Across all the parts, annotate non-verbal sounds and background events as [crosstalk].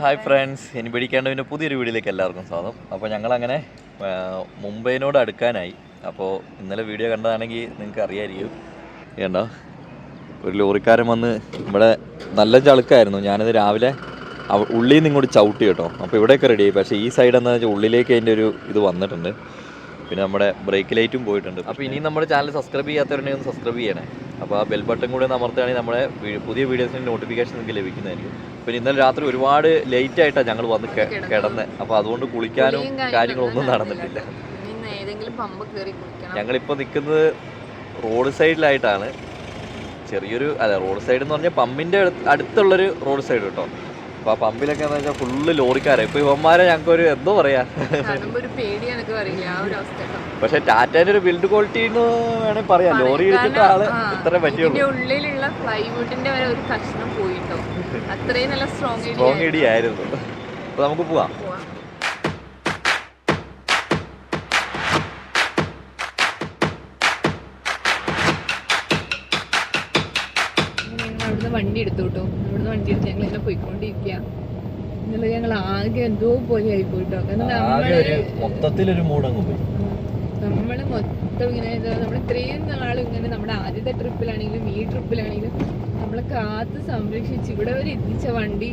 Hi friends ഇനി പിടിക്കേണ്ടതിന്റെ പുതിയൊരു വീഡിയോയിലേക്ക് എല്ലാവർക്കും സ്വാഗതം. അപ്പോൾ ഞങ്ങളങ്ങനെ മുംബൈനോട് അടുക്കാനായി. അപ്പോൾ ഇന്നലെ വീഡിയോ കണ്ടതാണെങ്കിൽ നിങ്ങൾക്ക് അറിയായിരിക്കും. കണ്ടോ? ഒരു ലോറിക്കാരൻ വന്ന് ഇവിടെ നല്ല ചളുക്കായിരുന്നു. ഞാനത് രാവിലെ ഉള്ളിൽ നിന്ന് ഇങ്ങോട്ട് ചവിട്ടി കേട്ടോ. അപ്പോൾ ഇവിടെയൊക്കെ റെഡിയായി പക്ഷേ ഈ സൈഡ് എന്താ വെച്ചാൽ ഉള്ളിലേക്ക് അതിന്റെ ഒരു ഇത് വന്നിട്ടുണ്ട്. പിന്നെ നമ്മുടെ ബ്രേക്ക് ലൈറ്റും പോയിട്ടുണ്ട്. അപ്പോൾ ഇനി നമ്മുടെ ചാനൽ സബ്സ്ക്രൈബ് ചെയ്യാത്തവരുണ്ടെങ്കിൽ ഒന്ന് സബ്സ്ക്രൈബ് ചെയ്യണേ. അപ്പോൾ ആ ബെൽ ബട്ടൺ കൂടി ഒന്ന് അമർത്തുകയാണെങ്കിൽ നമ്മുടെ പുതിയ വീഡിയോസിന്റെ നോട്ടിഫിക്കേഷൻ നിങ്ങൾക്ക് ലഭിക്കുന്നതായിരിക്കും. പിന്നെ ഇന്നലെ രാത്രി ഒരുപാട് ലേറ്റ് ആയിട്ടാണ് ഞങ്ങൾ വന്ന് കിടന്നത് അപ്പോൾ അതുകൊണ്ട് കുളിക്കാനും കാര്യങ്ങളൊന്നും നടന്നിട്ടില്ല. ഞങ്ങളിപ്പോൾ നിൽക്കുന്നത് റോഡ് സൈഡിലായിട്ടാണ് ചെറിയൊരു അല്ല റോഡ് സൈഡ് എന്ന് പറഞ്ഞാൽ പമ്പിന്റെ അടുത്തുള്ളൊരു റോഡ് സൈഡ് കേട്ടോ അപ്പോൾ ആ പമ്പിലൊക്കെ എന്ന് വെച്ചാൽ ഫുള്ള് ലോറിക്കാരെ. ഇപ്പൊ ഇവന്മാരെ എന്തോ പറയാ. കാണുമ്പോ ഒരു അവസ്ഥ. കേട്ടോ. പക്ഷെ ടാറ്റേന്റെ ഒരു ബിൽഡ് ക്വാളിറ്റി എന്ന് വേണമെങ്കിൽ പറയാം. ലോറി ഇടിച്ചിട്ട് ആൾ ഇത്ര പറ്റിയുള്ളൂ. ഉള്ളിലുള്ള പ്ലൈവുഡിന്റെ വരെ ഒരു കഷ്ണം പോയിട്ടോ. അത്രയും നല്ല സ്ട്രോങ് സ്ട്രോങ് ഇടിയായിരുന്നു. അപ്പൊ നമുക്ക് പോവാം. വണ്ടി എടുത്തു കേട്ടോ ഇവിടുന്ന് വണ്ടി എടുത്ത് ഞങ്ങൾ ഇങ്ങനെ പോയിക്കൊണ്ടിരിക്കുക എന്നുള്ളത് ഞങ്ങൾ ആകെ എന്തോ പോലെ ആയി പോയിട്ടോ കാരണം നമ്മൾ മൊത്തത്തിലൊരു മൂടങ്ങ് പോയി. നമ്മൾ മൊത്തം ഇങ്ങനെ നമ്മൾ ഇത്രയും നാളും ഇങ്ങനെ നമ്മുടെ ആദ്യത്തെ ട്രിപ്പിലാണെങ്കിലും ഈ ട്രിപ്പിലാണെങ്കിലും നമ്മളെ കാത്ത് സംരക്ഷിച്ച് ഇവിടെ വരെ എത്തിച്ച വണ്ടി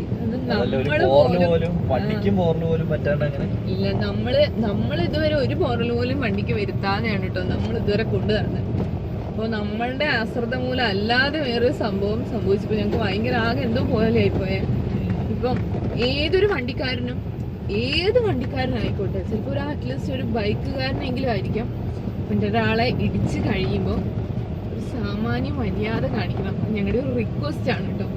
ഇല്ല നമ്മൾ നമ്മൾ ഇതുവരെ ഒരു പോറൽ പോലും വണ്ടിക്ക് വരുത്താതെയാണ് കേട്ടോ. നമ്മൾ ഇതുവരെ കൊണ്ടു നടന്നത് അപ്പോൾ നമ്മളുടെ അശ്രദ്ധ മൂലം അല്ലാതെ വേറൊരു സംഭവം സംഭവിച്ചപ്പോൾ ഞങ്ങൾക്ക് ഭയങ്കര ആകെ എന്തോ പോലെ ആയിപ്പോയെ ഇപ്പം ഏതൊരു വണ്ടിക്കാരനും ഏത് വണ്ടിക്കാരനായിക്കോട്ടെ ചിലപ്പോൾ ഒരു അറ്റ്ലീസ്റ്റ് ഒരു ബൈക്കുകാരനെങ്കിലും ആയിരിക്കാം. പിന്നെ ഒരാളെ ഇടിച്ച് കഴിയുമ്പോൾ ഒരു സാമാന്യ മര്യാദ കാണിക്കണം. ഞങ്ങളുടെ ഒരു റിക്വസ്റ്റ് ആണ് കേട്ടോ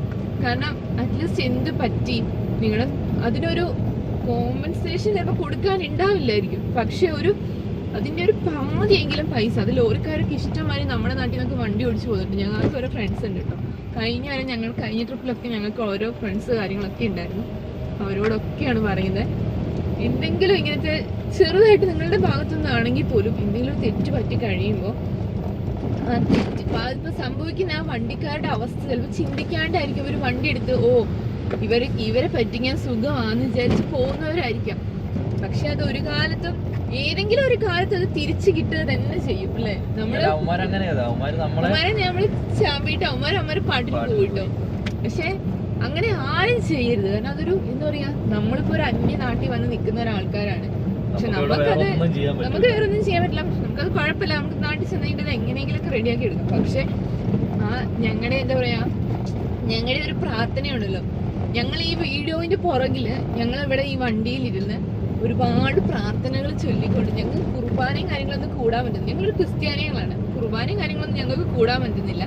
കാരണം അറ്റ്ലീസ്റ്റ് എന്ത് പറ്റി? നിങ്ങളുടെ അതിനൊരു കോമ്പൻസേഷൻ ചിലപ്പോൾ കൊടുക്കാൻ ഉണ്ടാവില്ലായിരിക്കും പക്ഷെ ഒരു അതിന്റെ ഒരു പാതിയെങ്കിലും പൈസ. അത് ലോറിക്കാർക്ക് ഇഷ്ടമായി നമ്മുടെ നാട്ടിൽ നിന്നൊക്കെ വണ്ടി ഓടിച്ചു പോകുന്നുണ്ട് ഞങ്ങൾക്ക് ഓരോ ഫ്രണ്ട്സ് ഉണ്ട് കേട്ടോ കഴിഞ്ഞ വരെ ഞങ്ങൾ കഴിഞ്ഞ ട്രിപ്പിലൊക്കെ ഞങ്ങൾക്ക് ഓരോ ഫ്രണ്ട്സ് കാര്യങ്ങളൊക്കെ ഉണ്ടായിരുന്നു അവരോടൊക്കെയാണ് പറയുന്നത് എന്തെങ്കിലും ഇങ്ങനത്തെ ചെറുതായിട്ട് നിങ്ങളുടെ ഭാഗത്തുനിന്നാണെങ്കിൽ പോലും എന്തെങ്കിലും തെറ്റ് പറ്റി കഴിയുമ്പോൾ തെറ്റ് അതിപ്പോൾ സംഭവിക്കുന്ന ആ വണ്ടിക്കാരുടെ അവസ്ഥ ചിലപ്പോൾ ചിന്തിക്കാണ്ടായിരിക്കും ഒരു വണ്ടി എടുത്ത് ഓ ഇവരെ ഇവരെ പറ്റിക്കാൻ സുഖമാണെന്ന് വിചാരിച്ച് പോകുന്നവരായിരിക്കാം. പക്ഷെ അത് ഒരു കാലത്തും ഏതെങ്കിലും ഒരു കാലത്ത് അത് തിരിച്ചു കിട്ടുക തന്നെ ചെയ്യും അല്ലേ? നമ്മൾ അവന്മാര് നമ്മളെ ചാമ്പിട്ട് അവന്മാരെ അവന്മാരെ പാട്ടിന് പോയിട്ടോ. പക്ഷെ അങ്ങനെ ആരും ചെയ്യരുത്. കാരണം അതൊരു എന്താ പറയാ നമ്മളിപ്പോ ഒരു അന്യ നാട്ടിൽ വന്ന് നിൽക്കുന്ന ഒരാൾക്കാരാണ്. പക്ഷെ നമുക്കത് നമുക്ക് വേറെ ഒന്നും ചെയ്യാൻ പറ്റില്ല. പക്ഷെ നമുക്കത് കുഴപ്പമില്ല. നമുക്ക് നാട്ടിൽ ചെന്നിട്ട് എങ്ങനെയെങ്കിലൊക്കെ റെഡിയാക്കി എടുക്കാം. പക്ഷെ ആ ഞങ്ങളുടെ എന്താ പറയാ ഞങ്ങളുടെ ഒരു പ്രാർത്ഥനയുണ്ടല്ലോ. ഞങ്ങൾ ഈ വീഡിയോന്റെ പുറകിൽ ഞങ്ങൾ ഇവിടെ ഈ വണ്ടിയിലിരുന്ന് ഒരുപാട് പ്രാർത്ഥനകൾ ചൊല്ലിക്കൊണ്ട് ഞങ്ങൾക്ക് കുർബാനയും കാര്യങ്ങളൊന്നും കൂടാൻ പറ്റുന്നില്ല. ഞങ്ങളൊരു ക്രിസ്ത്യാനികളാണ്. കുർബാനയും കാര്യങ്ങളൊന്നും ഞങ്ങൾക്ക് കൂടാൻ പറ്റുന്നില്ല.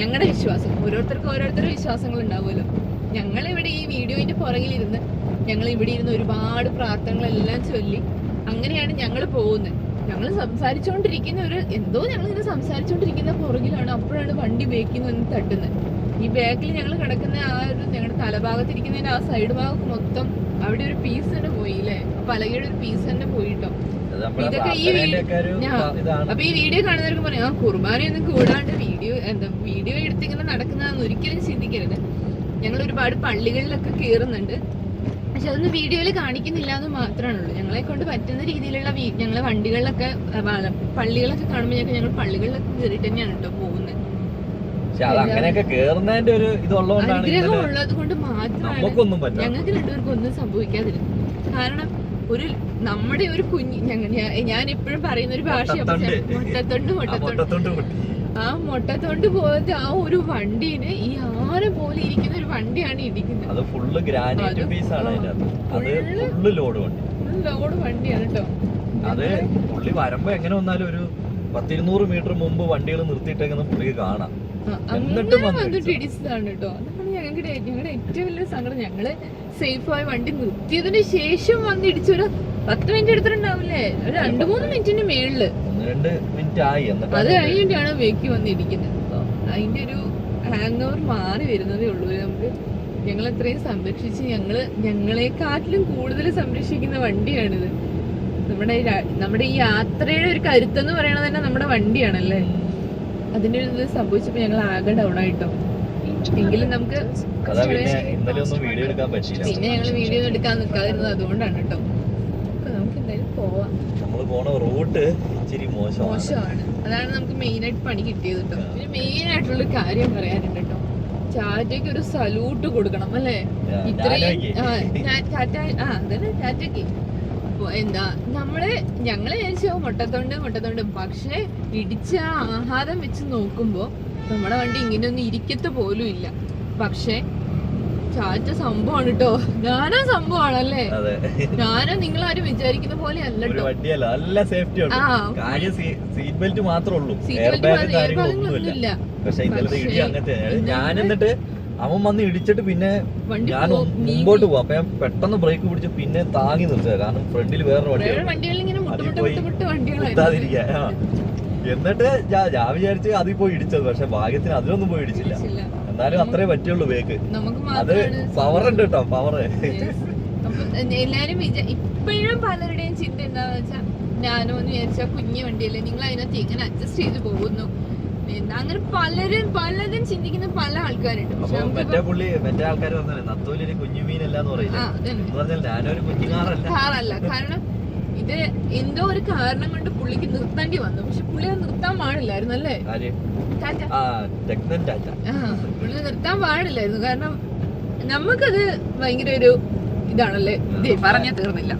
ഞങ്ങളുടെ വിശ്വാസം. ഓരോരുത്തർക്കും ഓരോരുത്തരുടെ വിശ്വാസങ്ങൾ ഉണ്ടാവുമല്ലോ. ഞങ്ങൾ ഇവിടെ ഈ വീഡിയോയിന്റെ പുറകിലിരുന്ന് ഞങ്ങൾ ഇവിടെ ഇരുന്ന് ഒരുപാട് പ്രാർത്ഥനകളെല്ലാം ചൊല്ലി അങ്ങനെയാണ് ഞങ്ങൾ പോകുന്നത്. ഞങ്ങൾ സംസാരിച്ചുകൊണ്ടിരിക്കുന്ന ഒരു എന്തോ ഞങ്ങൾ ഇങ്ങനെ സംസാരിച്ചുകൊണ്ടിരിക്കുന്ന പുറകിലാണ് അപ്പോഴാണ് വണ്ടി ബേക്കിൽ നിന്ന് തട്ടുന്നത് ഈ ബാക്കിൽ ഞങ്ങൾ കിടക്കുന്ന ആ ഒരു ഞങ്ങളുടെ തലഭാഗത്തിരിക്കുന്നതിന്റെ ആ സൈഡ് ഭാഗം മൊത്തം അവിടെ ഒരു പീസ് തന്നെ പോയി അല്ലേ പലകയുടെ ഒരു പീസ് തന്നെ പോയിട്ടോ. ഇതൊക്കെ ഈ അപ്പൊ ഈ വീഡിയോ കാണുന്നവർക്ക് പറയാം ആ കുർബാനയൊന്നും കൂടാണ്ട് വീഡിയോ എന്താ വീഡിയോ എടുത്തിങ്ങനെ നടക്കുന്നതെന്ന് ഒരിക്കലും ചിന്തിക്കരുത്. ഞങ്ങൾ ഒരുപാട് പള്ളികളിലൊക്കെ കയറുന്നുണ്ട് പക്ഷെ അതൊന്നും വീഡിയോയിൽ കാണിക്കുന്നില്ല എന്ന് മാത്രമാണുള്ളൂ ഞങ്ങളെ കൊണ്ട് പറ്റുന്ന രീതിയിലുള്ള ഞങ്ങൾ ഞങ്ങളെ വണ്ടികളിലൊക്കെ പള്ളികളൊക്കെ കാണുമ്പോൾ ഞങ്ങൾ പള്ളികളിലൊക്കെ കയറിയിട്ട് തന്നെയാണ് കേട്ടോ പോകുന്നത്. അങ്ങനെയൊക്കെ കേറുന്നതിന്റെ ഒരു ഇതുള്ളതുകൊണ്ടാണ് അനുഗ്രഹം ഇന്നലെ ഉള്ളത് കൊണ്ട് മാത്രമാണ് ഞങ്ങൾക്ക് രണ്ടുപേർക്കും ഒന്നും സംഭവിക്കാതിരുന്നു കാരണം ഒരു നമ്മുടെ ഒരു കുഞ്ഞ് ഞങ്ങൾ ഞാൻ എപ്പോഴും പറയുന്ന ഒരു ഭാഷ മുട്ടത്തൊണ്ട്. മുട്ടത്തൊണ്ട് ആ മൊട്ടത്തോണ്ട് പോയത് ആ ഒരു വണ്ടീന് ഈ ആന പോലെ ഇരിക്കുന്ന ഒരു വണ്ടിയാണ് ഇടിക്കുന്നത്. അത് ഫുള്ള് ഗ്രാനൈറ്റ് പീസ് ആണ് അതിന്റെ അത് ഫുള്ള് ലോഡ് വണ്ടി. ഫുൾ ലോഡ് വണ്ടിയാണ് കേട്ടോ അത് പുള്ളി വരുമ്പോ എങ്ങനെ വന്നാലും ഒരു പത്തിരുന്നൂറ് മീറ്റർ മുമ്പ് വണ്ടികൾ നിർത്തിയിട്ടേക്കുന്ന പുള്ളിക്ക് കാണാം. എന്നിട്ടും വന്നിട്ട് ഇടിച്ചതാ. ഇടിച്ചതാണ് കേട്ടോ അതാണ് ഞങ്ങളുടെ ഞങ്ങളുടെ ഏറ്റവും വലിയ സങ്കടം. ഞങ്ങൾ സേഫായി വണ്ടി നിർത്തിയതിന് ശേഷം വന്ന് ഇടിച്ചൊരു പത്ത് മിനിറ്റ് എടുത്തിട്ടുണ്ടാവില്ലേ? ഒരു രണ്ടു മൂന്ന് മിനിറ്റിന് മേളിൽ. രണ്ട് മിനിറ്റ് ആയി അത് കഴിഞ്ഞിട്ടാണ് വേക്കി വന്നിരിക്കുന്നത് അതിന്റെ ഒരു ഹാങ് ഓവർ മാറി വരുന്നതേ ഉള്ളൂ. നമുക്ക് ഞങ്ങൾ അത്രയും സംരക്ഷിച്ച് ഞങ്ങൾ ഞങ്ങളെക്കാട്ടിലും കൂടുതൽ സംരക്ഷിക്കുന്ന വണ്ടിയാണിത്. നമ്മുടെ നമ്മുടെ ഈ യാത്രയുടെ ഒരു കരുത്തെന്ന് പറയണത് തന്നെ നമ്മുടെ വണ്ടിയാണല്ലേ? അതിന്റെ ഒരു ഇത് സംഭവിച്ചപ്പോ ഞങ്ങൾ ആകെ ഡൗൺ ആയിട്ടോ. എങ്കിലും നമുക്ക് പിന്നെ ഞങ്ങൾ വീഡിയോ എടുക്കാൻ നിൽക്കാതിരുന്നത് അതുകൊണ്ടാണ് കേട്ടോ അപ്പൊ നമുക്ക് എന്തായാലും പോവാം. പോണ റൂട്ട് ഇച്ചിരി മോശമാണ്. മോശമാണ്. അതാണ് നമുക്ക് മെയിൻ ആയിട്ട് പണി കിട്ടിയത് കേട്ടോ പിന്നെ മെയിൻ ആയിട്ടുള്ള കാര്യം പറയാനുണ്ട് കേട്ടോ ടാറ്റയ്ക്ക് ഒരു സല്യൂട്ട് കൊടുക്കണം അല്ലേ? ഇത്രയും ടാറ്റ ആ അതന്നെ ടാറ്റയ്ക്ക്. അപ്പൊ എന്താ നമ്മൾ ഞങ്ങൾ വിചാരിച്ചു മുട്ടത്തോണ്ട് മുട്ടത്തോണ്ട്. പക്ഷെ ഇടിച്ച ആഹാരം വെച്ച് നോക്കുമ്പോ നമ്മുടെ വണ്ടി ഇങ്ങനെയൊന്നും ഇരിക്കത്ത് പോലും ഇല്ല. പക്ഷെ ടാറ്റ സംഭവമാണ് കേട്ടോ ഞാനോ സംഭവമാണല്ലേ? നിങ്ങൾ നിങ്ങളാരും വിചാരിക്കുന്ന പോലെ അല്ല നല്ല സേഫ്റ്റി സീറ്റ് ബെൽറ്റ് മാത്രമേ ഉള്ളൂ. പക്ഷെ ഇന്നലത്തെ ഇടി അങ്ങനത്തെ ഞാൻ എന്നിട്ട് അവൻ വന്ന് ഇടിച്ചിട്ട് പിന്നെ ഞാൻ മുമ്പോട്ട് പോവാം. അപ്പൊ ഞാൻ പെട്ടെന്ന് ബ്രേക്ക് പിടിച്ച് പിന്നെ താങ്ങി നിർത്തുക. കാരണം ഫ്രണ്ടിൽ വേറെ വണ്ടി വേറെ വണ്ടികളിൽ ഇങ്ങനെ മുട്ട് അതിൽ മുട്ട് പോയി മുട്ട് മുട്ട് വണ്ടികളായിരുന്നു. കുത്താതിരിക്കാൻ ആ. എന്നിട്ട് ഞാൻ വിചാരിച്ച് അതിൽ പോയി ഇടിച്ചത്. പക്ഷെ ഭാഗ്യത്തിന് അതിലൊന്നും പോയി ഇടിച്ചില്ല. എന്നാലും അത്രേ പറ്റുള്ളൂ ബേക്ക് അത് പവർ ഉണ്ട് കേട്ടോ പവർ. എല്ലാരും ഇപ്പോഴും പലരുടെയും ചിന്ത എന്താന്ന് വെച്ചാ ഞാനോ എന്ന് വിചാരിച്ചാൽ കുഞ്ഞു വണ്ടിയല്ലേ നിങ്ങൾ അതിനകത്ത് എങ്ങനെ അഡ്ജസ്റ്റ് ചെയ്ത് പോകുന്നു? അങ്ങനെ പലരും പലതും ചിന്തിക്കുന്ന പല ആൾക്കാരുണ്ട്. മറ്റേ നമുക്കിപ്പം- പുള്ളി മറ്റേ ആൾക്കാർ പറഞ്ഞാൽ നത്തോലൊരു കുഞ്ഞു എന്ന് പറയുന്നത് കാരണം ഇത് എന്തോ ഒരു കാരണം കൊണ്ട് പുള്ളിക്ക് നിർത്തേണ്ടി വന്നു. പക്ഷെ പുള്ളി അത് നിർത്താൻ പാടില്ലായിരുന്നു അല്ലേ? പുള്ളി നിർത്താൻ പാടില്ലായിരുന്നു. കാരണം നമുക്കത് ഭയങ്കര ഒരു ഇതാണല്ലേ? പറഞ്ഞാ തീർന്നില്ല.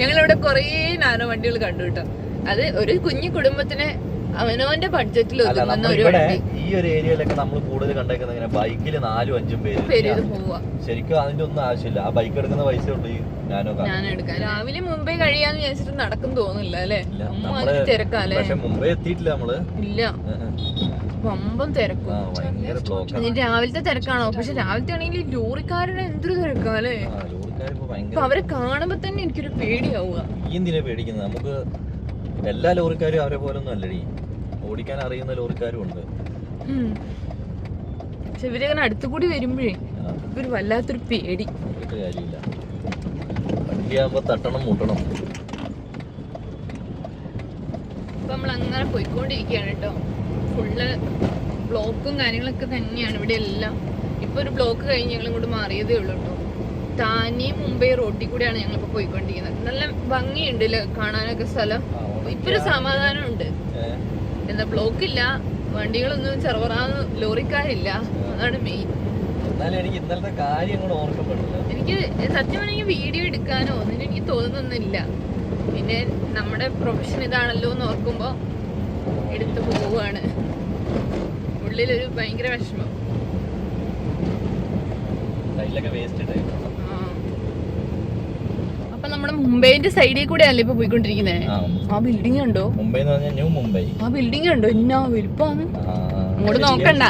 ഞങ്ങളിവിടെ കൊറേ നാനോ വണ്ടികൾ കണ്ടു കേട്ടോ. അത് ഒരു കുഞ്ഞു കുടുംബത്തിന് അവനോന്റെ ബഡ്ജറ്റിൽ ഒതുങ്ങുന്ന ഒരു വണ്ടി. ഈ ഒരു ഏരിയയിലൊക്കെ നമ്മൾ കൂടുതൽ കണ്ടേക്കുന്നത് ബൈക്കിൽ നാലും അഞ്ചും പേര് ശരിക്കും അതിന്റെ ഒന്നും ആവശ്യമില്ല. ആ ബൈക്ക് എടുക്കുന്ന പൈസ ഉണ്ട് രാവിലെ മുംബൈ കഴിയാന്ന് വിചാരിച്ചിട്ട് നടക്കും തോന്നില്ല അല്ലേ? തിരക്കാല്ലേ? പക്ഷെ എത്തിയിട്ടില്ല നമ്മൾ. ഇല്ല. വമ്പം തിരക്കും. രാവിലത്തെ തിരക്കാണോ? പക്ഷെ രാവിലത്തെ ആണെങ്കിൽ ലോറിക്കാരുടെ എന്തൊരു തിരക്കാല്ലേ അപ്പൊ അവരെ കാണുമ്പോ തന്നെ എനിക്കൊരു പേടിയാവുക. ഈ എന്തിനാ പേടിക്കുന്നത്? നമുക്ക് എല്ലാ ലോറിക്കാരും അവരെ പോലെ ഒന്നും അല്ലടി. ഓടിക്കാൻ അറിയുന്ന ലോറിക്കാരും ഉണ്ട്. പക്ഷെ ഇവരിങ്ങനെ അടുത്തു കൂടി വരുമ്പോഴേ ഇവർ ഒരു വല്ലാത്തൊരു പേടി. കാര്യമില്ല. വണ്ടിയാകുമ്പോ തട്ടണം മുട്ടണം. നമ്മൾ അങ്ങനെ പോയിക്കൊണ്ടിരിക്കുകയാണ് കേട്ടോ. ഫുള്ള് ബ്ലോക്കും കാര്യങ്ങളൊക്കെ തന്നെയാണ് ഇവിടെ എല്ലാം. ഇപ്പൊ ഒരു ബ്ലോക്ക് കഴിഞ്ഞ് ഞങ്ങൾ ഇങ്ങോട്ട് മാറിയതേ ഉള്ളൂ കേട്ടോ. താനി മുംബൈ റോട്ടിൽ കൂടെയാണ് ഇപ്പൊ പോയിക്കൊണ്ടിരിക്കുന്നത്. നല്ല ഭംഗിയുണ്ട് കാണാനൊക്കെ സ്ഥലം. ഇപ്പൊരു ഇപ്പൊ ഒരു സമാധാനമുണ്ട്. ഏ, എന്താ ബ്ലോക്ക് ഇല്ല വണ്ടികളൊന്നും ചെറുപറാന്ന് ലോറിക്കാരില്ല. അതാണ് മെയിൻ. എന്നാലും എനിക്ക് ഇന്നലത്തെ കാര്യം കൂടെ ഓർക്കപ്പെടില്ല എനിക്ക് സത്യം പറഞ്ഞെങ്കിൽ വീഡിയോ എടുക്കാനോ ഒന്നിനും എനിക്ക് തോന്നുന്നില്ല. പിന്നെ നമ്മുടെ പ്രൊഫഷൻ ഇതാണല്ലോ എന്ന് ഓർക്കുമ്പോ എടുത്തു പോവുകയാണ്. ഉള്ളിലൊരു ഭയങ്കര വിഷമം. അപ്പൊ നമ്മുടെ മുംബൈന്റെ സൈഡിൽ കൂടെ അല്ലേ ഇപ്പൊ പോയിക്കൊണ്ടിരിക്കുന്നത് ആ ബിൽഡിംഗ് ഉണ്ടോ? മുംബൈ ന്യൂ മുംബൈ. ആ ബിൽഡിംഗ് ഉണ്ടോ? എന്നാ ഇങ്ങോട്ട് അങ്ങോട്ട് നോക്കണ്ട.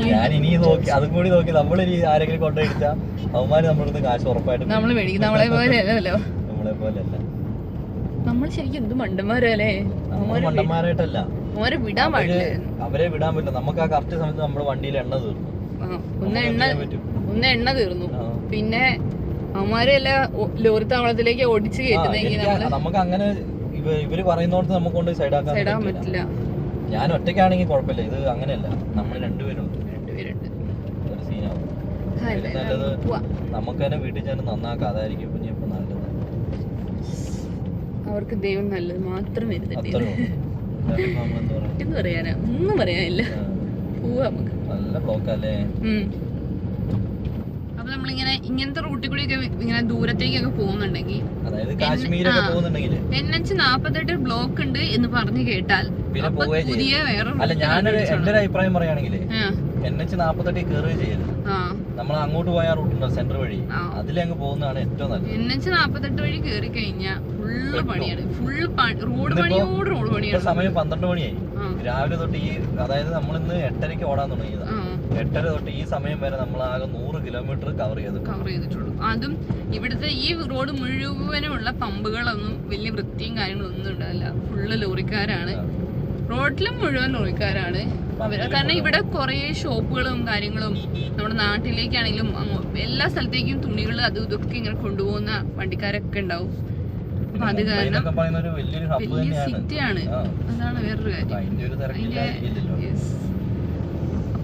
ഞാൻ ഇനി നോക്കി അതും കൂടി നോക്കി നമ്മളിനി ആരെങ്കിലും കൊണ്ടുപോയിട്ടാ അവന്മാര് നമ്മളടുത്ത് കാശ് ഉറപ്പായിട്ട് നമ്മൾ മേടിക്കും. നമ്മളെ പോലെ അല്ലല്ലോ. നമ്മളെ പോലെ അല്ല. നമ്മൾ ശരിക്കും എന്ത് മണ്ടന്മാരല്ലേ നമ്മൾ മണ്ടന്മാരായിട്ടല്ല. അവന്മാരെ വിടാൻ അവർ അവരെ വിടാൻ പറ്റില്ല. നമുക്ക് ആ കറക്റ്റ് സമയത്ത് നമ്മുടെ വണ്ടിയിൽ എണ്ണ തീർന്നു. ഒന്ന് എണ്ണ എന്ത് ഒന്ന് എണ്ണ തീർന്നു. പിന്നെ അവന്മാരെല്ല ലോറി താവളത്തിലേക്ക് ഓടിച്ച് കയറ്റുന്നെങ്കിൽ നമുക്ക് അങ്ങനെ ഇവർ പറയുന്നോടത്ത് നമുക്ക് കൊണ്ട് സൈഡാക്കാൻ പറ്റില്ല. ഞാൻ ഒറ്റയ്ക്കാണെങ്കിൽ കുഴപ്പമില്ല. ഇത് അങ്ങനെയല്ല. നമ്മൾ രണ്ടുപേരുണ്ട് രണ്ടുപേരുണ്ട്. ഒരു സീനാവും? നല്ലത്. നമുക്ക് തന്നെ വീട്ടിൽ ചെന്ന് നന്നാക്കാം അതായിരിക്കും പിന്നെ ഇപ്പൊ നല്ലത്. അവർക്ക് ദൈവം നല്ലത് മാത്രം? എന്ന് [laughs] പറയാനാ? ഒന്നും പറയാനില്ല. പോവാ നമുക്ക്. നല്ല ബ്ലോക്ക് അല്ലേ? ഉം. അപ്പൊ നമ്മളിങ്ങനെ ഇങ്ങനത്തെ റൂട്ടിൽ കൂടി ഒക്കെ ഇങ്ങനെ ദൂരത്തേക്കൊക്കെ പോകുന്നുണ്ടെങ്കിൽ എൻ എച്ച് നാപ്പത്തെട്ട് ബ്ലോക്ക് ഉണ്ട് എന്ന് പറഞ്ഞു കേട്ടാൽ പുതിയ വേറെ അല്ല ഞാനൊരു എന്റെ ഒരു അഭിപ്രായം പറയുകയാണെങ്കിൽ എൻ എച്ച് നാപ്പത്തെട്ടിൽ കയറുകയും ചെയ്യരുത്. നമ്മൾ അങ്ങോട്ട് പോയ റൂട്ടുണ്ടോ സെന്റർ വഴി. അതിലങ്ങ് പോകുന്നതാണ് ഏറ്റവും നല്ലത്. എൻ എച്ച് നാപ്പത്തെട്ട് വഴി കയറി കഴിഞ്ഞാൽ ഫുള്ള് പണിയാണ്. ഫുള്ള് റോഡ് പണിയോട് റോഡ് പണിയാണ്. സമയം പന്ത്രണ്ട് മണിയായി. രാവിലെ തൊട്ട് ഈ അതായത് നമ്മൾ ഇന്ന് എട്ടരയ്ക്ക് ഓടാൻ തുടങ്ങിയതാണ് എട്ടര തൊട്ട് ഈ സമയം വരെ നമ്മൾ ആകെ നൂറ് കിലോമീറ്റർ കവർ ചെയ്തു കവർ ചെയ്തിട്ടുള്ളൂ അതും ഇവിടുത്തെ ഈ റോഡ് മുഴുവനുമുള്ള പമ്പുകളൊന്നും വലിയ വൃത്തിയും കാര്യങ്ങളും ഒന്നും ഉണ്ടാവില്ല. ഫുള്ള് ലോറിക്കാരാണ്. റോഡിലും മുഴുവൻ ലോറിക്കാരാണ്. കാരണം ഇവിടെ കുറേ ഷോപ്പുകളും കാര്യങ്ങളും നമ്മുടെ നാട്ടിലേക്കാണെങ്കിലും എല്ലാ സ്ഥലത്തേക്കും തുണികൾ അതും ഇതൊക്കെ ഇങ്ങനെ കൊണ്ടുപോകുന്ന വണ്ടിക്കാരൊക്കെ ഉണ്ടാവും. അപ്പൊ അത് കാരണം വലിയ സിറ്റിയാണ്. അതാണ് വേറൊരു കാര്യം. അതിന്റെ ഒരു അതിന്റെ തിരക്കില്ലായിരിക്കില്ലല്ലോ yes.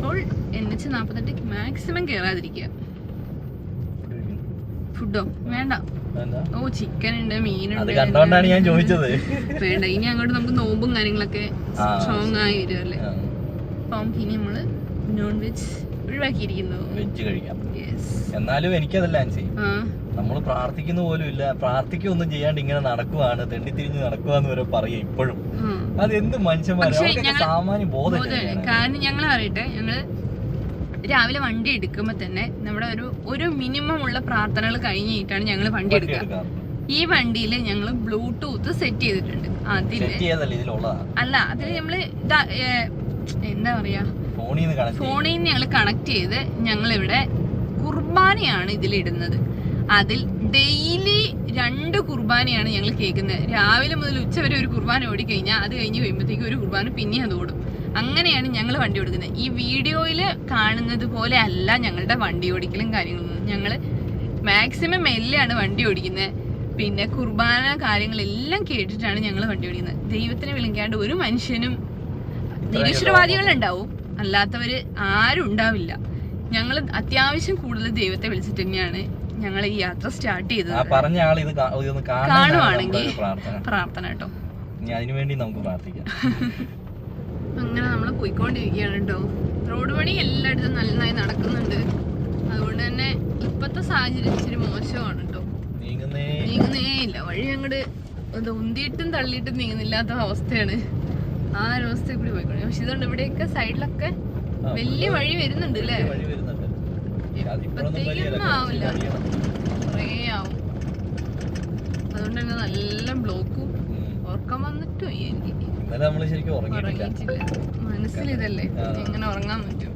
അപ്പോൾ എൻ എച്ച് നാൽപ്പത്തെട്ട് മാക്സിമം കയറാതിരിക്കുക ഫുഡോ വേണ്ട? ഓ ചിക്കൻ ഉണ്ട് മീനുണ്ട് കണ്ടോണ്ടാണ് ഞാൻ ചോദിച്ചത്. വേണ്ട. ഇനി അങ്ങോട്ട് നമുക്ക് നോമ്പും കാര്യങ്ങളൊക്കെ സ്ട്രോങ് ആയി വരുമല്ലേ അപ്പം ഇനി നമ്മൾ നോൺ വെജ് ഒഴിവാക്കിയിരിക്കുന്നു. വെജ് കഴിക്കാം. എന്നാലും എനിക്കതല്ല ആൻസി. നമ്മൾ പ്രാർത്ഥിക്കുന്ന പോലും ഇല്ല. പ്രാർത്ഥിക്കൊന്നും ചെയ്യാണ്ട് ഇങ്ങനെ നടക്കുവാണ് തെണ്ടിത്തിരിഞ്ഞ് നടക്കുവാന്ന് വരെ പറയും ഇപ്പോഴും. അത് എന്ത് മനുഷ്യന്മാരാ? സാമാന്യ ബോധമില്ല കാരണം ഞങ്ങൾ അറിയട്ടെ ഞങ്ങൾ രാവിലെ വണ്ടി എടുക്കുമ്പോൾ തന്നെ നമ്മുടെ ഒരു ഒരു മിനിമം ഉള്ള പ്രാർത്ഥനകൾ കഴിഞ്ഞിട്ടാണ് ഞങ്ങൾ വണ്ടി എടുക്കുക ഈ വണ്ടിയിൽ ഞങ്ങൾ ബ്ലൂടൂത്ത് സെറ്റ് ചെയ്തിട്ടുണ്ട്. അതിൽ അല്ല അതിൽ നമ്മൾ എന്താ പറയാ ഫോണിൽ നിന്ന് ഞങ്ങൾ കണക്ട് ചെയ്ത് ഞങ്ങളിവിടെ കുർബാനയാണ് ഇതിലിടുന്നത്. അതിൽ ഡെയിലി രണ്ട് കുർബാനയാണ് ഞങ്ങൾ കേൾക്കുന്നത്. രാവിലെ മുതൽ ഉച്ച വരെ ഒരു കുർബാന ഓടിക്കഴിഞ്ഞാൽ അത് കഴിഞ്ഞ് കഴിയുമ്പോഴത്തേക്കും ഒരു കുർബാന പിന്നെയും അത് ഓടും. അങ്ങനെയാണ് ഞങ്ങൾ വണ്ടി ഓടിക്കുന്നത്. ഈ വീഡിയോയിൽ കാണുന്നത് പോലെ അല്ല ഞങ്ങളുടെ വണ്ടി ഓടിക്കലും കാര്യങ്ങളൊന്നും. ഞങ്ങൾ മാക്സിമം മെല്ലെയാണ് വണ്ടി ഓടിക്കുന്നത്. പിന്നെ കുർബാന കാര്യങ്ങളെല്ലാം കേട്ടിട്ടാണ് ഞങ്ങൾ വണ്ടി ഓടിക്കുന്നത്. ദൈവത്തിനെ വിളിക്കാണ്ട് ഒരു മനുഷ്യനും നിരീശ്വരവാദികളുണ്ടാവും. അല്ലാത്തവര് ആരും ഉണ്ടാവില്ല. ഞങ്ങൾ അത്യാവശ്യം കൂടുതൽ ദൈവത്തെ വിളിച്ചിട്ട് തന്നെയാണ് ഞങ്ങൾ ഈ യാത്ര സ്റ്റാർട്ട് ചെയ്തത്. പറഞ്ഞ ആൾ ഇത് ഇതൊന്ന് കാണുവാണെങ്കിൽ പ്രാർത്ഥന. കേട്ടോ. നമുക്ക് പ്രാർത്ഥിക്കാം. [laughs] അങ്ങനെ നമ്മൾ പോയിക്കൊണ്ടിരിക്കുകയാണ് കേട്ടോ. റോഡ് പണി എല്ലായിടത്തും നന്നായി നടക്കുന്നുണ്ട്. അതുകൊണ്ട് തന്നെ ഇപ്പത്തെ സാഹചര്യം ഇച്ചിരി മോശമാണ് കേട്ടോ. നീങ്ങുന്നേ ഇല്ല. വഴി അങ്ങോട്ട് ഉന്തിയിട്ടും തള്ളിയിട്ടും നീങ്ങുന്നില്ലാത്ത അവസ്ഥയാണ്. ആ ഒരു അവസ്ഥയിൽ കൂടി പോയിക്കോളൂ. പക്ഷെ ഇതുകൊണ്ട് ഇവിടെയൊക്കെ സൈഡിലൊക്കെ വലിയ വഴി വരുന്നുണ്ട് അല്ലേ? ഇപ്പത്തേക്കൊന്നും ആവില്ല. കുറേ ആവും. അതുകൊണ്ട് തന്നെ നല്ല ബ്ലോക്കും. ഉറക്കം വന്നിട്ടും ഇന്നലെ നമ്മൾ ശരിക്കും ഉറങ്ങിയിട്ടില്ല. ഉറങ്ങിയിട്ടില്ല. മനസ്സിലിതല്ലേ എങ്ങനെ ഉറങ്ങാൻ പറ്റും.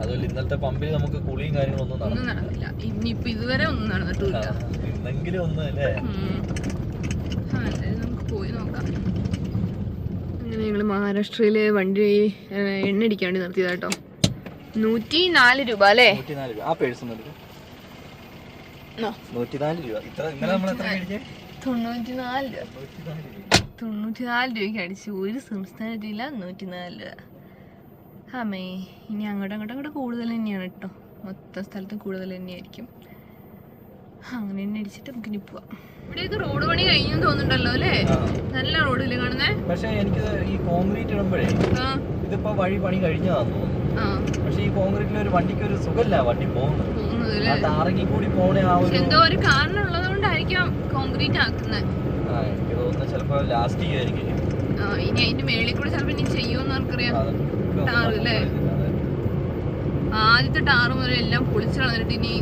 അതുപോലെ ഇന്നലത്തെ പമ്പിൽ നമുക്ക് കുളിയും കാര്യങ്ങളൊന്നും ഒന്നും നടന്നില്ല. ഇനിയിപ്പോ ഇതുവരെ ഒന്നും നടന്നിട്ടില്ല ഇന്നെങ്കിലും ഒന്ന് അല്ലേ? നമുക്ക് പോയി നോക്കാം. ഞങ്ങൾ മഹാരാഷ്ട്രയിൽ വണ്ടി എണ്ണ അടിക്കാൻ വേണ്ടി നിർത്തിയതാ കേട്ടോ നൂറ്റി നാല് രൂപ. അല്ലേ തൊണ്ണൂറ്റിനാല് രൂപ. തൊണ്ണൂറ്റിനാല് രൂപയ്ക്ക് അടിച്ചു. ഒരു സംസ്ഥാനത്തില്ല നൂറ്റിനാല് രൂപ. അമ്മേ ഇനി അങ്ങോട്ടും അങ്ങോട്ടും അങ്ങോട്ട് കൂടുതൽ തന്നെയാണ് കേട്ടോ മൊത്തം സ്ഥലത്തും കൂടുതൽ തന്നെയായിരിക്കും. അങ്ങനെ തന്നെ അടിച്ചിട്ട് നമുക്ക് ഇനി പോവാം. ഇവിടെയൊക്കെ റോഡ് പണി കഴിഞ്ഞു തോന്നുന്നുണ്ടല്ലോ അല്ലേ. നല്ല റോഡില്ലേ കാണുന്നേ? പക്ഷെ എനിക്ക് ഈ കോൺക്രീറ്റ് ഇടുമ്പോഴേ ഇതിപ്പോ വഴി പണി കഴിഞ്ഞതാന്ന് തോന്നുന്നു. ആ. പക്ഷെ ഈ കോൺക്രീറ്റിൽ ഒരു വണ്ടിക്ക് ഒരു സുഖമില്ല വണ്ടി പോകുന്നത്. അല്ലേ? കൂടി പോണേ ആ ഒരു എന്തോ ഒരു കാരണം ഉള്ളതുകൊണ്ടായിരിക്കാം കോൺക്രീറ്റ് ആക്കുന്നത്. ആ എനിക്ക് തോന്നുന്നു ചിലപ്പോ ലാസ്റ്റ് ആയിരിക്കും ആ ഇനി അതിന്റെ മേളിൽ കൂടെ ചിലപ്പോ ഇനി ചെയ്യുമെന്ന് ഒന്നും ടാറ് അല്ലേ? ആദ്യത്തെ ടാറ് മുതൽ എല്ലാം പൊളിച്ചു കളഞ്ഞിട്ട് ഇനി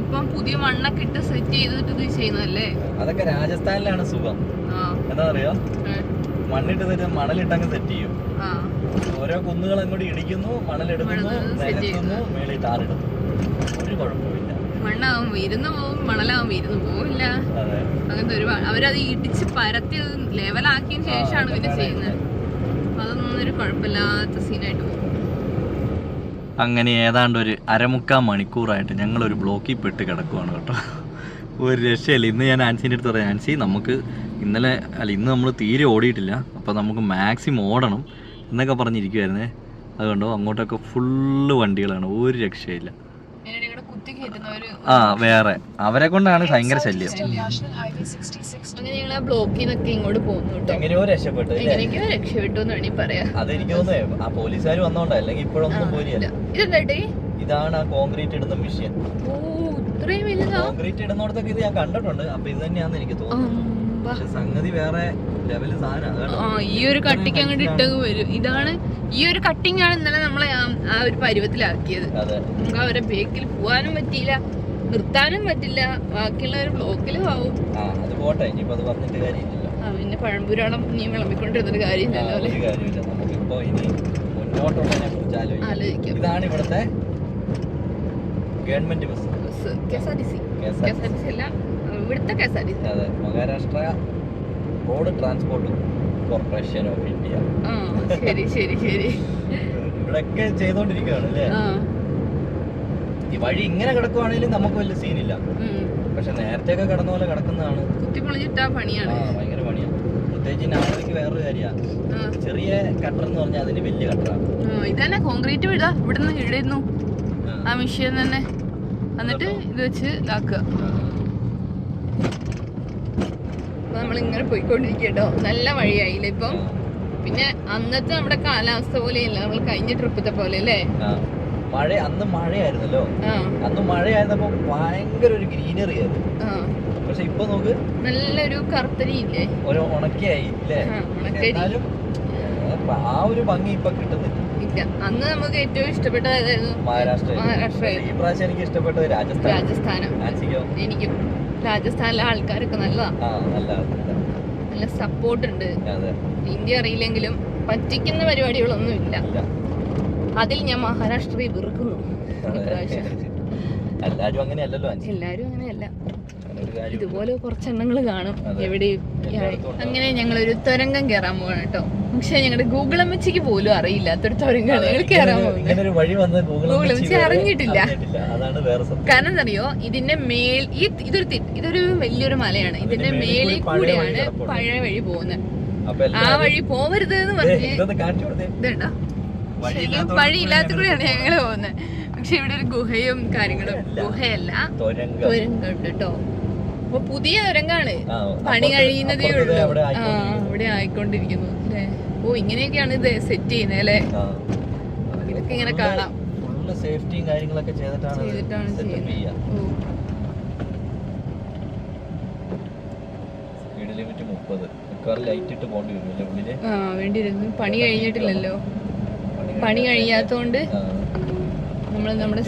ഇപ്പം പുതിയ മണ്ണൊക്കെ ഇട്ട് സെറ്റ് ചെയ്തിട്ട് ഇത് ചെയ്യുന്നതല്ലേ? അതൊക്കെ രാജസ്ഥാനിലാണ് സുഖം. എന്താ പറയാ മണ്ണിട്ട് തരും മണലിട്ടങ്ങ് സെറ്റ് ചെയ്യും. ഓരോ കുന്നുകൾ അങ്ങോട്ട് ഇടിക്കുന്നു മണലെടുക്കുന്നു നിരത്തുന്നു മേളിൽ ടാറിടുന്നു. ഒരു കുഴപ്പമില്ല മണ്ണാവും ഇരുന്ന് പോവും മണലാവും ഇരുന്ന് പോവില്ല. അങ്ങനത്തെ ഒരുപാട് അവരത് ഇടിച്ച് പരത്തി ലെവലാക്കിയതിന് ശേഷമാണ് പിന്നെ ചെയ്യുന്നത്. അപ്പൊ അതൊന്നും ഒരു കുഴപ്പമില്ലാത്ത സീനായിട്ട് പോകും. അങ്ങനെ ഏതാണ്ട് ഒരു അരമുക്കാൽ മണിക്കൂറായിട്ട് ഞങ്ങളൊരു ബ്ലോക്കിൽ പെട്ട് കിടക്കുവാണ് കേട്ടോ. ഒരു രക്ഷയില്ല. ഇന്ന് ഞാൻ ആൻസിന്റെ അടുത്ത് പറയാം. ആൻസി നമുക്ക് ഇന്നലെ അല്ല ഇന്ന് നമ്മൾ തീരെ ഓടിയിട്ടില്ല. അപ്പോൾ നമുക്ക് മാക്സിമം ഓടണം എന്നൊക്കെ പറഞ്ഞിരിക്കുമായിരുന്നേ അതുകൊണ്ടോ അങ്ങോട്ടൊക്കെ ഫുള്ള് വണ്ടികളാണ്. ഒരു രക്ഷയില്ല. ആ വേറെ. അവരെ കൊണ്ടാണ് ഭയങ്കര ശല്യം. അങ്ങനെ ഞങ്ങൾ ആ ബ്ലോക്കിൽ നിന്നൊക്കെ ഇങ്ങോട്ട് പോകുന്നു കേട്ടോ. എങ്ങനെയോ രക്ഷപ്പെട്ടു എങ്ങനെയൊക്കെയോ രക്ഷപ്പെട്ടു എന്ന് വേണമെങ്കിൽ പറയാം. അതെനിക്ക് തോന്നുന്നേ ആ പോലീസുകാർ വന്നോണ്ടാ അല്ലെങ്കിൽ ഇപ്പോഴൊന്നും പോലെയല്ല ഇതെന്താട്ടേ? ഇതാണ് ആ കോൺക്രീറ്റ് ഇടുന്ന മെഷീൻ കോൺക്രീറ്റ് ഇടുന്നിടത്തൊക്കെ ഇത് ഞാൻ കണ്ടിട്ടുണ്ട്. അപ്പൊ ഇത് തന്നെയാന്ന് എനിക്ക് തോന്നുന്നു. സംഗതി വേറെ ലെവൽ ഈ ഒരു കട്ടിങ് അങ്ങോട്ട് ഇട്ടങ്ങ് വരും. ഇതാണ് ഈ ഒരു കട്ടിങ് ആണ് ഇന്നലെ നമ്മളെ ആ- ഒരു പരുവത്തിലാക്കിയത്. അതെ. നമുക്ക് അവരെ ബേക്കിൽ പോവാനും പറ്റിയില്ല. നിർത്താനും പറ്റില്ല. ബാക്കിയുള്ളവർ ബ്ലോക്കിലും ആവും. ആ അത് പോട്ടെ. ഇനിയിപ്പോ അത് പറഞ്ഞിട്ട് കാര്യമില്ലല്ലോ. ആ പിന്നെ പഴംപുരാണം നീ വിളമ്പിക്കൊണ്ടിരുന്നൊരു കാര്യമില്ലല്ലോ അല്ലേ? ഒരു കാര്യമില്ല. നമുക്കിപ്പോ ഇനി മുന്നോട്ടുള്ളതിനെ കുറിച്ച് ആലോചിക്കാം. ആലോചിക്കാം. ഇതാണ് ഇവിടുത്തെ government bus. Bus. K S R T C. K S R T C. അല്ല ഇവിടുത്തെ K S R T C. അതെ Maharashtra road transport corporation of India. ശരി ശരി ശരി. ഇവിടൊക്കെ ചെയ്തോണ്ടിരിക്കുകയാണ് അല്ലേ? വഴി ഇങ്ങനെ കിടക്കുവാണെങ്കിലും നമുക്ക് വലിയ സീനില്ല. പക്ഷെ നേരത്തെ ഒക്കെ കിടന്ന പോലെ കിടക്കുന്നതാണ്. ഭയങ്കര പണിയാണ് പ്രത്യേകിച്ച് നാളേക്ക് വേറൊരു കാര്യമാണ്. ചെറിയ കട്ടർ എന്ന് പറഞ്ഞാൽ അതിന് വലിയ കട്ടറാണ് ഇതന്നെ കോൺക്രീറ്റ് വിടാ. ഇവിടുന്ന് ഇടുന്നു ആ. മെഷീൻ തന്നെ. എന്നിട്ട് ഇത് വെച്ച് ഇതാക്കുക. നമ്മൾ നമ്മളിങ്ങനെ പോയിക്കൊണ്ടിരിക്കട്ടോ നല്ല വഴിയായില്ലേ ഇപ്പം? പിന്നെ അന്നത്തെ നമ്മുടെ കാലാവസ്ഥ പോലെയല്ല. നമ്മൾ കഴിഞ്ഞ ട്രിപ്പത്തെ പോലെ അല്ലേ? മഴ അന്ന് മഴയായിരുന്നല്ലോ. അന്ന് മഴയായിരുന്നപ്പോ ഭയങ്കര ഒരു ഗ്രീനറി ആയിരുന്നു. പക്ഷെ ഇപ്പൊ നോക്ക്. നല്ലൊരു കറുത്തരി ഇല്ലേ ഒരു ഉണക്കിയായി ഇല്ലേ. എന്നാലും ആ ഒരു ഭംഗി ഇപ്പൊ കിട്ടുന്നില്ല. അന്ന് നമുക്ക് ഏറ്റവും ഇഷ്ടപ്പെട്ട മഹാരാഷ്ട്ര. മഹാരാഷ്ട്ര. ഈ പ്രാവശ്യം എനിക്ക് ഇഷ്ടപ്പെട്ടത് രാജസ്ഥാൻ. രാജസ്ഥാനം. എനിക്കും. രാജസ്ഥാനിലെ ആൾക്കാരൊക്കെ നല്ലതാ. ആ നല്ല സപ്പോർട്ട് ഉണ്ട് ഇന്ത്യ അറിയില്ലെങ്കിലും പറ്റിക്കുന്ന പരിപാടികളൊന്നും ഇല്ല. അതിൽ ഞാൻ മഹാരാഷ്ട്രയെ വെറുക്കുന്നു. എല്ലാരും അങ്ങനെയല്ലല്ലോ എല്ലാരും അങ്ങനെയല്ല. ഇതുപോലെ കുറച്ചെണ്ണങ്ങൾ കാണും. എവിടെയും. അങ്ങനെ ഞങ്ങൾ ഒരു തുരങ്കം കയറാൻ പോകണം കേട്ടോ. പക്ഷെ ഞങ്ങളുടെ ഗൂഗിൾ അമ്മച്ചിക്ക് പോലും അറിയില്ലാത്തൊരു തുരങ്കാണ് ഞങ്ങൾ കയറാൻ പോകുന്നത് ഗൂഗിൾ Google അമ്മച്ചി അറിഞ്ഞിട്ടില്ല. കാരണം എന്തറിയോ ഇതിന്റെ മേൽ ഈ ഇതൊരു ഇതൊരു വലിയൊരു മലയാണ്. ഇതിന്റെ മേളിൽ കൂടെയാണ് പഴയ വഴി പോകുന്നത്. ആ വഴി പോവരുത് എന്ന് പറഞ്ഞ് ഇതുണ്ടോ? വഴിയില്ലാത്ത കൂടെയാണ് ഞങ്ങൾ പോകുന്നത്. പക്ഷെ ഇവിടെ ഒരു ഗുഹയും കാര്യങ്ങളും ഗുഹയല്ല. തുരങ്കം. ഉണ്ട് കേട്ടോ അപ്പൊ പുതിയ തുരങ്കാണ്. പണി കഴിയുന്നതേ ഉള്ളു. ആ ആയിക്കൊണ്ടിരിക്കുന്നു. ഇവിടെ ആയിക്കൊണ്ടിരിക്കുന്നു. അല്ലേ? ഓ ഇങ്ങനെയൊക്കെയാണ് ഇത് സെറ്റ് ചെയ്യുന്നത് അല്ലേ? ഇതൊക്കെ ഇങ്ങനെ കാണാം. സേഫ്റ്റിയും കാര്യങ്ങളൊക്കെ ചെയ്തിട്ടാണ് സ്പീഡ് ലിമിറ്റ് മുപ്പത്. മിക്കവാറും ലൈറ്റ് ഇട്ട് പോകേണ്ടി വരും ഉള്ളിൽ? ആ വേണ്ടിയിരുന്നു പണി കഴിഞ്ഞിട്ടില്ലല്ലോ. പണി കഴിയാത്തോണ്ട് നമ്മൾ നമ്മൾ നമ്മുടെ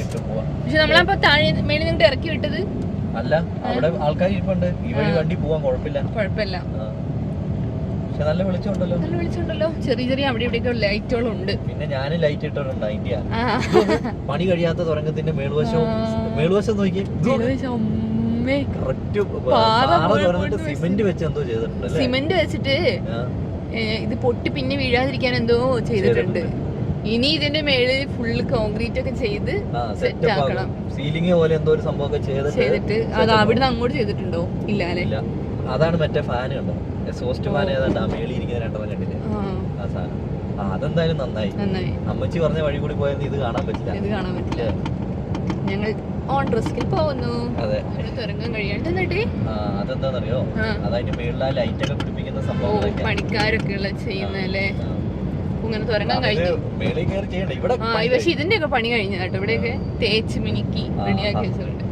പക്ഷെ നമ്മളപ്പോ താഴെ മേളിൽ നിന്നിട്ട് ഇറക്കി വിട്ടത്? അല്ല അവിടെ ആൾക്കാർ ഇരിപ്പുണ്ട്. ഈ വഴി വണ്ടി പോവാൻ കുഴപ്പമില്ല. കുഴപ്പമില്ല. പക്ഷെ നല്ല വെളിച്ചമുണ്ടല്ലോ. നല്ല വെളിച്ചമുണ്ടല്ലോ. ചെറിയ ചെറിയ അവിടെ ഇവിടെയൊക്കെ ലൈറ്റുകളും ഉണ്ട് പിന്നെ ഞാൻ ലൈറ്റ് ഇട്ടിട്ടുണ്ട് അതിന്റെ പണി കഴിയാത്ത തുരങ്കത്തിന്റെ മേളുവശവും ആ. മേളുവശം നോക്കി സിമെന്റ് വെച്ച് എന്തോ ചെയ്തിട്ടുണ്ട് സിമന്റ് വെച്ചിട്ട് ഇത് പൊട്ടി പിന്നെ വീഴാതിരിക്കാൻ എന്തോ ചെയ്തിട്ടുണ്ട്. ഇനി ഇതിന്റെ മേളിൽ ഫുള്ള് കോൺക്രീറ്റ് ഒക്കെ ചെയ്ത് സെറ്റ് ആക്കണം. സീലിംഗ് പോലെ എന്തോ ഒരു സംഭവമൊക്കെ ചെയ്തിട്ട് അത് അവിടുന്ന് അങ്ങോട്ട് ചെയ്തിട്ടുണ്ടോ? ഇല്ല അല്ലെ? അതാണ് മറ്റേ ഫാൻ കണ്ടോ? എക്സോസ്റ്റ് ഫാൻ ഏതാണ്ട് ആ മേളിൽ ഇരിക്കുന്ന രണ്ടെണ്ണം കണ്ടില്ലേ? ആ. സാധനം. ആ അതെന്തായാലും നന്നായി. നന്നായി. അമ്മച്ചി പറഞ്ഞ വഴി കൂടി പോയത് ഇത് കാണാൻ പറ്റില്ല. ഇത് കാണാൻ പറ്റില്ല. ഞങ്ങൾ ഓൺ റിസ്കിൽ പോകുന്നു. അതെ. നമ്മുടെ തുരങ്കം കഴിയാണ്ട് ആ അതെന്താണെന്നറിയോ ആ. അതതിന്റെ മേളിൽ ആ ലൈറ്റ് ഒക്കെ പിടിപ്പിക്കുന്ന സംഭവം പണിക്കാരൊക്കെ ഉള്ള ചെയ്യുന്നല്ലേ. ഇങ്ങനെ തുറങ്ങാൻ കഴിഞ്ഞു. ആ പക്ഷെ ഇതിന്റെ ഒക്കെ പണി കഴിഞ്ഞ കേട്ടോ. ഇവിടെയൊക്കെ തേച്ച് മിനുക്കി പണിയാക്കി റെഡിയാക്കി. വെച്ചിട്ടുണ്ട്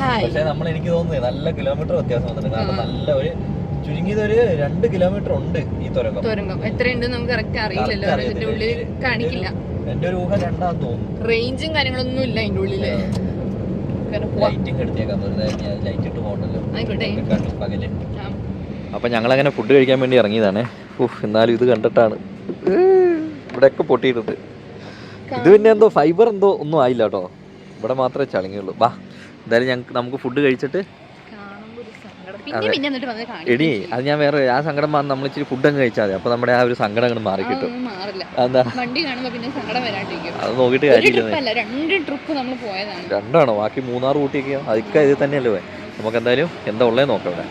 ഹായ്. നമ്മൾ എനിക്ക് തോന്നുന്നത് നല്ല കിലോമീറ്റർ വ്യത്യാസം വന്നിട്ടുണ്ട്. കാരണം നല്ല ഒരു ചുരുങ്ങിയത് ഒരു രണ്ട് കിലോമീറ്റർ ഉണ്ട് ഈ തുരങ്കം. തുരങ്കം. എത്രയുണ്ട് നമുക്ക് കറക്റ്റ് അറിയില്ലല്ലോ. ഉള്ളിൽ കാണിക്കില്ല. എന്റെ ഒരു ഊഹം തോന്നുന്നു. റേഞ്ചും കാര്യങ്ങളൊന്നും ഇല്ല അതിന്റെ ഉള്ളിൽ. കാരണം ലൈറ്റിംഗ് എടുത്തേക്കാം. ലൈറ്റ് ഇട്ട് പോകണ്ടല്ലോ. പകൽ. അപ്പം ഞങ്ങളങ്ങനെ ഫുഡ് കഴിക്കാൻ വേണ്ടി ഇറങ്ങിയതാണ്. എന്നാലും ഇത് കണ്ടിട്ടാണ്. ഇവിടെയൊക്കെ പൊട്ടിയിട്ടുണ്ട്. ഇത് പിന്നെ എന്തോ ഫൈബർ എന്തോ ഒന്നും ആയില്ല കേട്ടോ. ഇവിടെ മാത്രമേ ചളിങ്ങുള്ളൂ. വാ എന്തായാലും ഞങ്ങൾക്ക് നമുക്ക് ഫുഡ് കഴിച്ചിട്ട് എടി അത് ഞാൻ വേറെ ആ സങ്കടം മാറി നമ്മൾ ഇച്ചിരി ഫുഡ് അങ്ങ് കഴിച്ചാൽ മതി. അപ്പൊ നമ്മുടെ ആ ഒരു സങ്കടം അങ്ങ് മാറി കിട്ടും. അത് നോക്കിട്ട് കാര്യം കാര്യമില്ല രണ്ടാണോ? ബാക്കി മൂന്നാറ് കൂട്ടിയൊക്കെയോ അതൊക്കെ ഇത് തന്നെയല്ലേ നമുക്ക് എന്തായാലും എന്താ ഉള്ളേ നോക്കാം ഇവിടെ.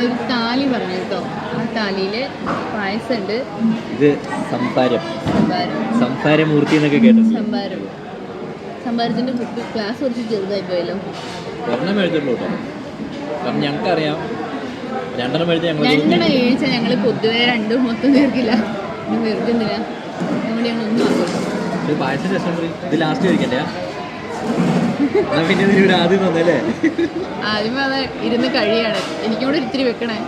ഞങ്ങളൊരു താലി പറഞ്ഞു കേട്ടോ. ആ താലിയിൽ പായസം ഉണ്ട് ഇത് സംസാരം. സംഭാരം. സംസാരമൂർത്തി എന്നൊക്കെ കേട്ടു. സംഭാരം. സംഭാരത്തിന്റെ ബുക്ക് ക്ലാസ് കുറച്ച് ചെറുതായി പോയല്ലോ. ഒരെണ്ണം എഴുതുള്ളൂ കേട്ടോ. കാരണം ഞങ്ങൾക്കറിയാം. രണ്ടെണ്ണം എഴുതി ഞങ്ങൾ രണ്ടെണ്ണം കഴിച്ച ഞങ്ങൾ പൊതുവെ രണ്ടും മൊത്തം തീർക്കില്ല. തീർക്കുന്നില്ല അതുകൊണ്ട് ഞങ്ങൾ ഒന്നും ആക്കുള്ളൂ ഇത് പായസം രസം കൂടി. ഇത് ലാസ്റ്റ് കഴിക്കണ്ടേ പിന്നെ ഇവിടെ ആദ്യം തന്നല്ലേ ആദ്യമേ അത് ഇരുന്ന് കഴിയാണ്. എനിക്കൂടെ കൂടെ ഇത്തിരി വെക്കണേ.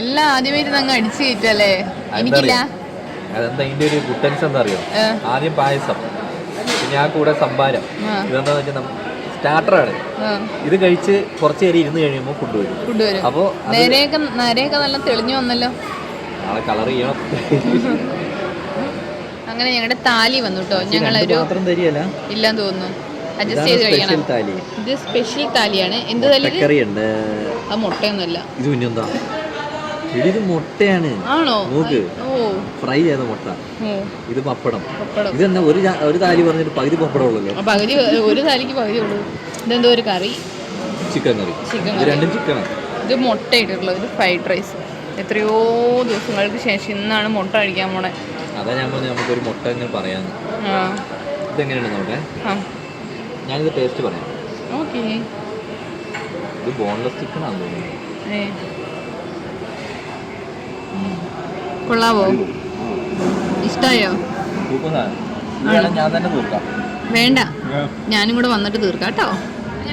എല്ലാം ആദ്യമേ ഇരുന്ന് അങ്ങ് അടിച്ചു കയറ്റല്ലേ എനിക്കില്ല. അതെന്താ ഇതിന്റെ ഒരു ഗുട്ടൻസ് എന്താ അറിയോ? ആദ്യം പായസം പിന്നെ ആ കൂടെ സംഭാരം. ഇതെന്താ ഇതെന്താന്ന് വെച്ചാൽ സ്റ്റാർട്ടറാണ് ഇത് കഴിച്ച് കുറച്ച് നേരം ഇരുന്ന് കഴിയുമ്പോൾ ഫുഡ് വരും ഫുഡ് വരും അപ്പോൾ നേരെയൊക്കെ നേരെയൊക്കെ നല്ല തെളിഞ്ഞു വന്നല്ലോ. നാളെ കളർ ചെയ്യണം. [laughs] അങ്ങനെ ഞങ്ങളുടെ താലി വന്നു കേട്ടോ ഞങ്ങളൊരു ഇല്ലാന്ന് തോന്നുന്നു. അഡ്ജസ്റ്റ് ചെയ്ത് കഴിക്കണം. ഇത് സ്പെഷ്യൽ താലിയാണ്. എന്ത് താലി അത് മുട്ടയൊന്നുമല്ല. ഇത് മുട്ടയാണ്. ആണോ? നോക്ക്. ഫ്രൈ ചെയ്ത മുട്ട. ഇത് പപ്പടം. ഇത് ഇതെന്നാ ഒരു ഒരു താലി പറഞ്ഞിട്ട് പകുതി പപ്പടം ഉള്ളല്ലോ? പകുതി ഒരു താലിക്ക് പകുതി ഉള്ളൂ. ഇതെന്തോ ഒരു കറി? ചിക്കൻ കറി. ചിക്കൻ രണ്ടും ചിക്കൻ ഇത് മുട്ട ഇട്ടിട്ടുള്ളത് ഇത് ഫ്രൈഡ് റൈസ് എത്രയോ ദിവസങ്ങൾക്ക് ശേഷം ഇന്നാണ് മുട്ട കഴിക്കാൻ പോണേ. അതാ ഞാൻ പറഞ്ഞു നമുക്കൊരു മുട്ട ഇങ്ങനെ പറയാന്ന്. ആ. ഇതെങ്ങനെയാണ് നോട്ടെ ആ. ഞാനിത് ടേസ്റ്റ് പറയാം. ഓക്കെ. ഇത് ബോൺലെസ് ചിക്കൻ ആണെന്ന് തോന്നുന്നു. കൊള്ളാവോ? ഇഷ്ടായോ? ഞാൻ തന്നെ തീർക്കാം. വേണ്ട. ഞാനും കൂടെ വന്നിട്ട് തീർക്കാം കേട്ടോ.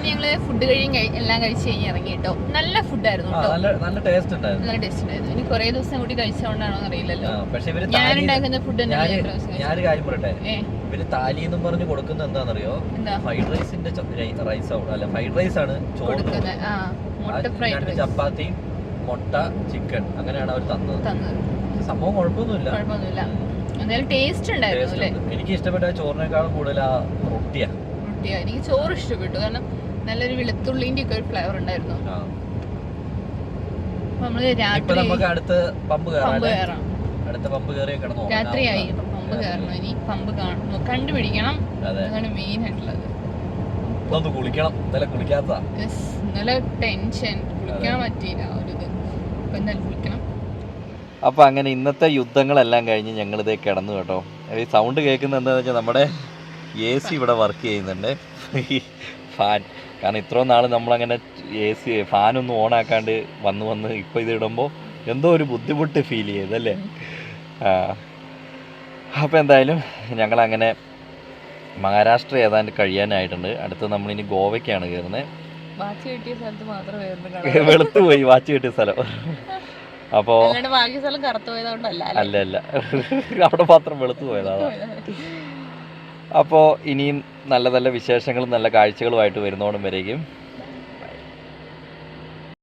ഞങ്ങൾ ഫുഡ് കഴിയും എല്ലാം കഴിച്ച് കഴിഞ്ഞ് ഇറങ്ങി കേട്ടോ. നല്ല ഫുഡായിരുന്നു ആയിരുന്നു കേട്ടോ. നല്ല ടേസ്റ്റ് ഉണ്ടായിരുന്നു. നല്ല ടേസ്റ്റ് ഉണ്ടായിരുന്നു. ഇനി കുറേ ദിവസം കൂടി കഴിച്ചോണ്ടാണോ അറിയില്ലല്ലോ. പക്ഷെ ഇവർ ഞാൻ ഉണ്ടാക്കുന്ന ഫുഡ്. ഞാനൊരു കാര്യം പറയട്ടെ? ഇവർ താലി എന്നും പറഞ്ഞ് കൊടുക്കുന്നത് എന്താണെന്നറിയോ? എന്താ? ഫ്രൈഡ് റൈസിന്റെ റൈസ് അല്ല ഫ്രൈഡ് റൈസ് ആണ് ചോറ്. ചപ്പാത്തി മുട്ട ചിക്കൻ അങ്ങനെയാണ് അവർ തന്നത്. സംഭവം കുഴപ്പമൊന്നുമില്ല. എന്തായാലും ടേസ്റ്റ് ഉണ്ടായിരുന്നു എനിക്ക് ഇഷ്ടപ്പെട്ട ചോറിനേക്കാളും കൂടുതൽ ആ റൊട്ടിയാ. റൊട്ടിയാ. എനിക്ക് ചോറ് ഇഷ്ടപ്പെട്ടു. കാരണം നല്ലൊരു വെളുത്തുള്ളിന്റെ ഒക്കെ ഒരു ഫ്ലേവർ ഉണ്ടായിരുന്നു. നമ്മൾ രാത്രി നമുക്ക് അടുത്ത് പമ്പ് പമ്പ് കയറാം കയറാം അടുത്ത പമ്പ് കയറി കിടന്നു രാത്രിയായി. പമ്പ് കയറണം ഇനി. പമ്പ് കാണണം. കണ്ടുപിടിക്കണം. അതെ. അതാണ് മെയിൻ ആയിട്ടുള്ളത്. ഒന്ന് കുളിക്കണം. ഇന്നലെ കുളിക്കാത്തതാ. ഇന്നലെ ടെൻഷൻ കുളിക്കാൻ പറ്റിയില്ല ആ ഒരു ഇത്. അപ്പൊ എന്തായാലും കുളിക്കണം. അപ്പോൾ അങ്ങനെ ഇന്നത്തെ യുദ്ധങ്ങളെല്ലാം കഴിഞ്ഞ് ഞങ്ങളിതേ കിടന്നു കേട്ടോ. ഈ സൗണ്ട് കേൾക്കുന്നത് എന്താണെന്ന് വെച്ചാൽ നമ്മുടെ എ സി ഇവിടെ വർക്ക് ചെയ്യുന്നുണ്ട്. ഫാൻ കാരണം ഇത്രയും നാൾ നമ്മളങ്ങനെ എ സി ഫാനൊന്നും ഓണാക്കാണ്ട് വന്ന് വന്ന് ഇപ്പോൾ ഇത് ഇടുമ്പോൾ എന്തോ ഒരു ബുദ്ധിമുട്ട് ഫീൽ ചെയ്തല്ലേ? അപ്പോൾ എന്തായാലും ഞങ്ങളങ്ങനെ മഹാരാഷ്ട്ര ഏതാണ്ട് കഴിയാനായിട്ടുണ്ട്. അടുത്ത് നമ്മളിനി ഗോവയ്ക്കാണ് കയറുന്നത് [laughs] വെളുത്തു പോയി വാച്ച് കിട്ടിയ സ്ഥലം. അപ്പോ അല്ല? അല്ല അവിടെ മാത്രം വെളുത്തു പോയതാണ് അപ്പോൾ ഇനിയും നല്ല നല്ല വിശേഷങ്ങളും നല്ല കാഴ്ചകളുമായിട്ട് വരുന്നോണം വരേക്കും